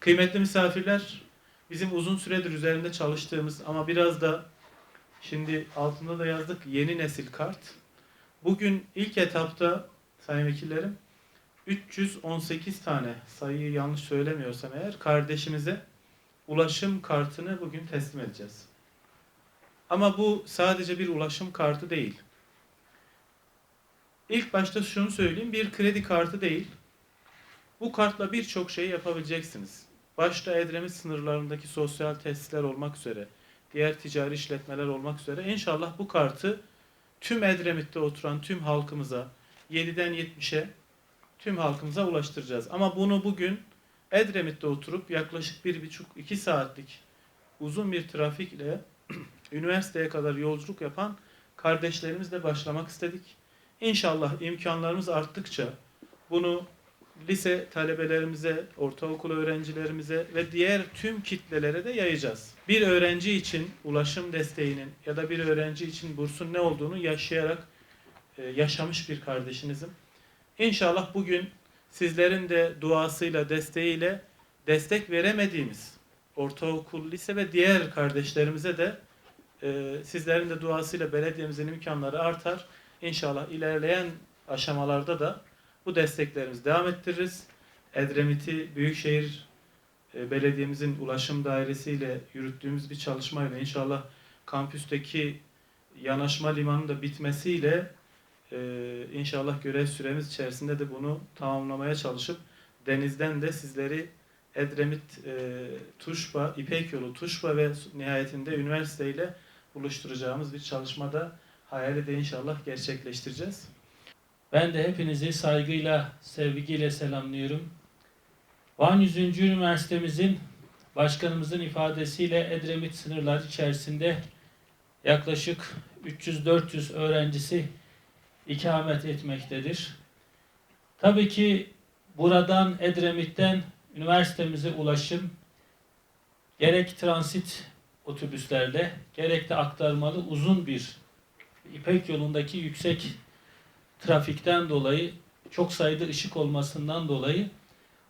Kıymetli misafirler, bizim uzun süredir üzerinde çalıştığımız ama biraz da şimdi altında da yazdık yeni nesil kart. Bugün ilk etapta sayın vekillerim 318 tane sayıyı yanlış söylemiyorsam eğer kardeşimize ulaşım kartını bugün teslim edeceğiz. Ama bu sadece bir ulaşım kartı değil. İlk başta şunu söyleyeyim, bir kredi kartı değil. Bu kartla birçok şey yapabileceksiniz. Başta Edremit sınırlarındaki sosyal tesisler olmak üzere, diğer ticari işletmeler olmak üzere inşallah bu kartı tüm Edremit'te oturan tüm halkımıza 7'den 70'e tüm halkımıza ulaştıracağız. Ama bunu bugün Edremit'te oturup yaklaşık bir buçuk iki saatlik uzun bir trafikle üniversiteye kadar yolculuk yapan kardeşlerimizle başlamak istedik. İnşallah imkanlarımız arttıkça bunu lise talebelerimize, ortaokul öğrencilerimize ve diğer tüm kitlelere de yayacağız. Bir öğrenci için ulaşım desteğinin ya da bir öğrenci için bursun ne olduğunu yaşayarak e, yaşamış bir kardeşinizim. İnşallah bugün sizlerin de duasıyla, desteğiyle destek veremediğimiz ortaokul, lise ve diğer kardeşlerimize de e, sizlerin de duasıyla belediyemizin imkanları artar. İnşallah ilerleyen aşamalarda da bu desteklerimizi devam ettiririz. Edremit'i Büyükşehir e, Belediye'mizin ulaşım dairesiyle yürüttüğümüz bir çalışmayla inşallah kampüsteki yanaşma limanının da bitmesiyle e, inşallah görev süremiz içerisinde de bunu tamamlamaya çalışıp denizden de sizleri Edremit, e, Tuşba, İpek Yolu, Tuşba ve nihayetinde üniversiteyle buluşturacağımız bir çalışmada hayali de inşallah gerçekleştireceğiz. Ben de hepinizi saygıyla, sevgiyle selamlıyorum. Van 100. Üniversitemizin başkanımızın ifadesiyle Edremit sınırları içerisinde yaklaşık 300-400 öğrencisi ikamet etmektedir. Tabii ki buradan Edremit'ten üniversitemize ulaşım gerek transit otobüslerle gerek de aktarmalı uzun bir İpek yolundaki yüksek trafikten dolayı çok sayıda ışık olmasından dolayı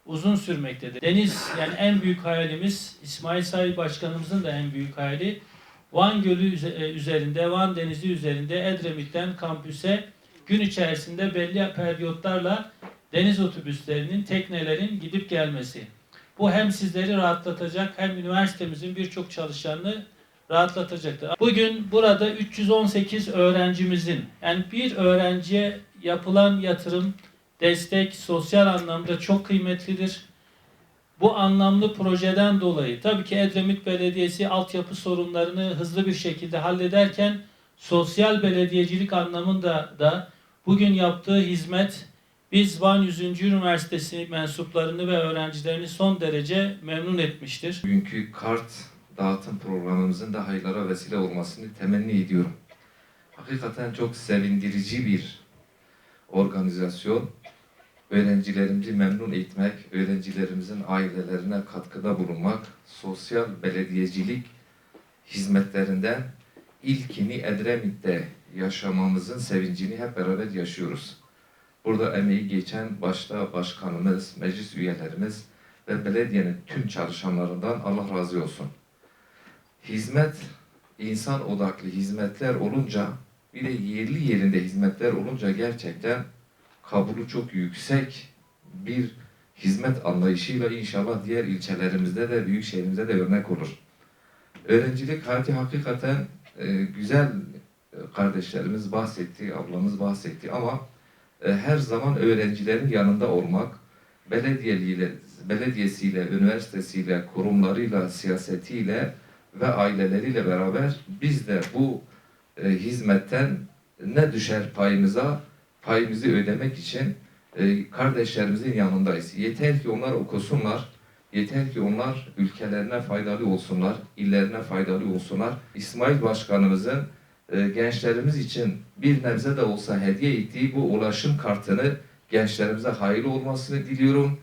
uzun sürmektedir. Deniz yani en büyük hayalimiz İsmail Say Başkanımızın da en büyük hayali Van Gölü e, üzerinde, Van Denizi üzerinde Edremit'ten kampüse gün içerisinde belli periyotlarla deniz otobüslerinin, teknelerin gidip gelmesi. Bu hem sizleri rahatlatacak hem üniversitemizin birçok çalışanını rahatlatacaktır. Bugün burada 318 öğrencimizin yani bir öğrenciye yapılan yatırım, destek sosyal anlamda çok kıymetlidir. Bu anlamlı projeden dolayı tabii ki Edremit Belediyesi altyapı sorunlarını hızlı bir şekilde hallederken sosyal belediyecilik anlamında da bugün yaptığı hizmet biz Van 100. Üniversitesi mensuplarını ve öğrencilerini son derece memnun etmiştir. Bugünkü kart dağıtım programımızın da hayırlara vesile olmasını temenni ediyorum. Hakikaten çok sevindirici bir organizasyon. Öğrencilerimizi memnun etmek, öğrencilerimizin ailelerine katkıda bulunmak, sosyal belediyecilik hizmetlerinden ilkini Edremit'te yaşamamızın sevincini hep beraber yaşıyoruz. Burada emeği geçen başta başkanımız, meclis üyelerimiz ve belediyenin tüm çalışanlarından Allah razı olsun. Hizmet, insan odaklı hizmetler olunca, bir de yerli yerinde hizmetler olunca gerçekten kabulü çok yüksek bir hizmet anlayışıyla inşallah diğer ilçelerimizde de büyük şehrimizde de örnek olur. Öğrencilik hayatı hakikaten e, güzel e, kardeşlerimiz bahsetti, ablamız bahsetti ama e, her zaman öğrencilerin yanında olmak, belediyeliyle, belediyesiyle, üniversitesiyle, kurumlarıyla, siyasetiyle ve aileleriyle beraber biz de bu e, hizmetten ne düşer payımıza, payımızı ödemek için e, kardeşlerimizin yanındayız. Yeter ki onlar okusunlar, yeter ki onlar ülkelerine faydalı olsunlar, illerine faydalı olsunlar. İsmail Başkanımızın e, gençlerimiz için bir nebze de olsa hediye ettiği bu ulaşım kartını gençlerimize hayırlı olmasını diliyorum.